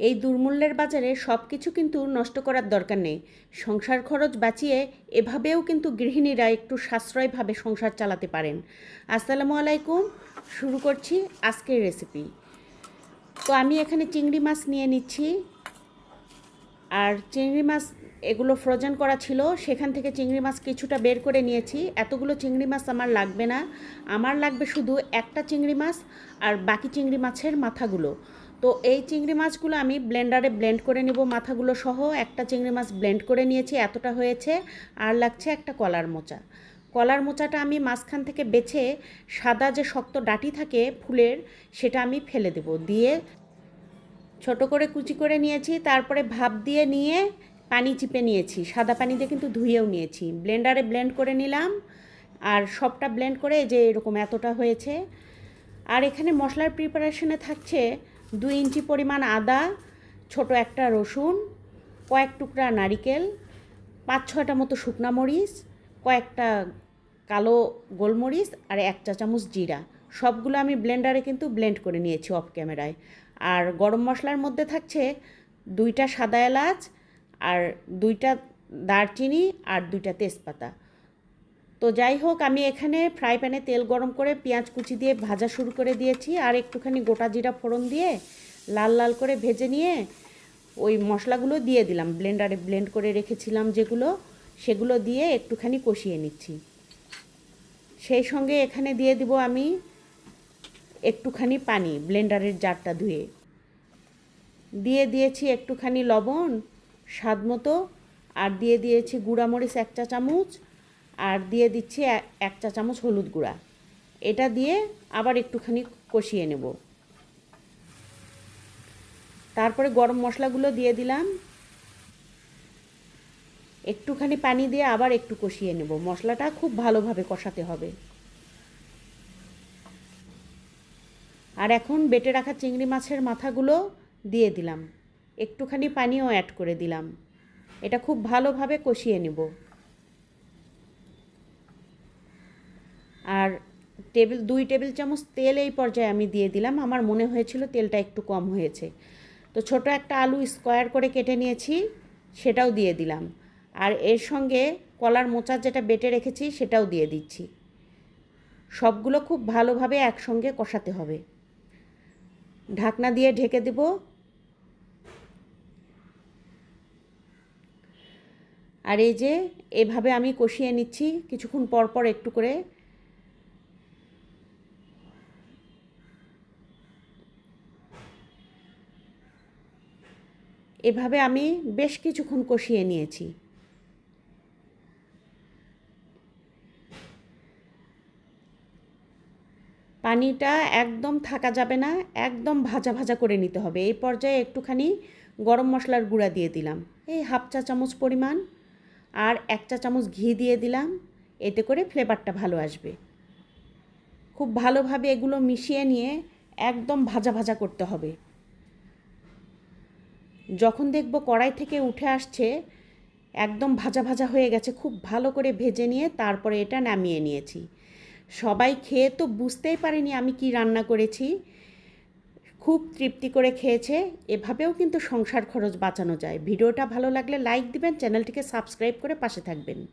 এই দুর্মূল্যের বাজারে সব কিছু কিন্তু নষ্ট করার দরকার নেই। সংসার খরচ বাঁচিয়ে এভাবেও কিন্তু গৃহিণীরা একটু সাশ্রয়ভাবে সংসার চালাতে পারেন। আসসালামু আলাইকুম, শুরু করছি আজকের রেসিপি তো আমি এখানে চিংড়ি মাছ নিয়ে নিচ্ছি। আর চিংড়ি মাছ এগুলো ফ্রোজেন করা ছিল, সেখান থেকে চিংড়ি মাছ কিছুটা বের করে নিয়েছি। এতগুলো চিংড়ি মাছ আমার লাগবে না। আমার লাগবে শুধু একটা চিংড়ি মাছ আর বাকি চিংড়ি মাছের মাথাগুলো। তো এই চিংড়ি মাছগুলো আমি ব্লেন্ডারে ব্লেন্ড করে নেব মাথাগুলো সহ। একটা চিংড়ি মাছ ব্লেন্ড করে নিয়েছি, এতটা হয়েছে। আর লাগছে একটা কলার মোচা। কলার মোচাটা আমি মাঝখান থেকে বেছে সাদা যে শক্ত ডাটি থাকে ফুলের, সেটা আমি ফেলে দেব। দিয়ে ছোট করে কুচি করে নিয়েছি, তারপরে ভাপ দিয়ে নিয়ে পানি চিপে নিয়েছি। সাদা পানি দিয়ে কিন্তু ধুয়েও নিয়েছি। ব্লেন্ডারে ব্লেন্ড করে নিলাম। আর সবটা ব্লেন্ড করে যে এরকম এতটা হয়েছে। আর এখানে মশলার প্রিপারেশনে থাকছে দুই ইঞ্চি পরিমাণ আদা, ছোট একটা রসুন, কয়েক টুকরা নারিকেল, পাঁচ ছয়টা মতো শুকনা মরিচ, কয়েকটা কালো গোলমরিচ আর এক চা চামচ জিরা। সবগুলো আমি ব্লেন্ডারে কিন্তু ব্লেন্ড করে নিয়েছি অফ ক্যামেরায়। আর গরম মশলার মধ্যে থাকছে দুইটা সাদা এলাচ আর দুইটা দারচিনি আর দুইটা তেজপাতা। তো যাই হোক আমি এখানে ফ্রাই প্যানে তেল গরম করে পেঁয়াজ কুচি দিয়ে ভাজা শুরু করে দিয়েছি আর একটুখানি গোটা জিরা ফোড়ন দিয়ে লাল লাল করে ভেজে নিয়ে ওই মশলাগুলো দিয়ে দিলাম। ব্লেন্ডারে ব্লেন্ড করে রেখেছিলাম যেগুলো, সেগুলো দিয়ে একটুখানি কষিয়ে নিচ্ছি। সেই সঙ্গে এখানে দিয়ে দিব আমি একটুখানি পানি ব্লেন্ডারের জারটা ধুয়ে। দিয়ে দিয়েছি একটুখানি লবণ স্বাদ মতো আর দিয়ে দিয়েছি গুঁড়ামরিচ এক চা চামচ আর দিয়ে দিচ্ছি এক চা চামচ হলুদ গুঁড়া। এটা দিয়ে আবার একটুখানি কষিয়ে নেব। তারপরে গরম মশলাগুলো দিয়ে দিলাম। একটুখানি পানি দিয়ে আবার একটু কষিয়ে নেব। মশলাটা খুব ভালোভাবে কষাতে হবে। আর এখন বেটে রাখা চিংড়ি মাছের মাথাগুলো দিয়ে দিলাম। একটুখানি পানিও অ্যাড করে দিলাম। এটা খুব ভালোভাবে কষিয়ে নেব। আর টেবিল, দুই টেবিল চামচ তেল এই পর্যায়ে আমি দিয়ে দিলাম। আমার মনে হয়েছিল তেলটা একটু কম হয়েছে। তো ছোট একটা আলু স্কোয়ার করে কেটে নিয়েছি, সেটাও দিয়ে দিলাম। আর এর সঙ্গে কলার মোচা যেটা বেটে রেখেছি, সেটাও দিয়ে দিচ্ছি। সবগুলো খুব ভালোভাবে একসঙ্গে কষাতে হবে। ঢাকনা দিয়ে ঢেকে দেব। আর এই যে, এভাবে আমি কষিয়ে নিচ্ছি। কিছুক্ষণ পর পর একটু করে এভাবে আমি বেশ কিছুক্ষণ কষিয়ে নিয়েছি। পানিটা একদম থাকা যাবে না, একদম ভাজা ভাজা করে নিতে হবে। এই পর্যায়ে একটুখানি গরম মশলার গুঁড়া দিয়ে দিলাম। এই হাফ চা চামচ পরিমাণ আর এক চা চামচ ঘি দিয়ে দিলাম। এতে করে ফ্লেভারটা ভালো আসবে। খুব ভালোভাবে এগুলো মিশিয়ে নিয়ে একদম ভাজা ভাজা করতে হবে। যখন দেখব কড়াই থেকে উঠে আসছে, একদম ভাজা ভাজা হয়ে গেছে, খুব ভালো করে ভেজে নিয়ে তারপরে এটা নামিয়ে নিয়েছি। সবাই খেয়ে তো বুঝতেই পারেনি আমি কি রান্না করেছি। খুব তৃপ্তি করে খেয়েছে, এভাবেও কিন্তু সংসার খরচ বাঁচানো যায়। ভিডিওটা ভালো লাগলে লাইক দিবেন, চ্যানেলটিকে সাবস্ক্রাইব করে পাশে থাকবেন।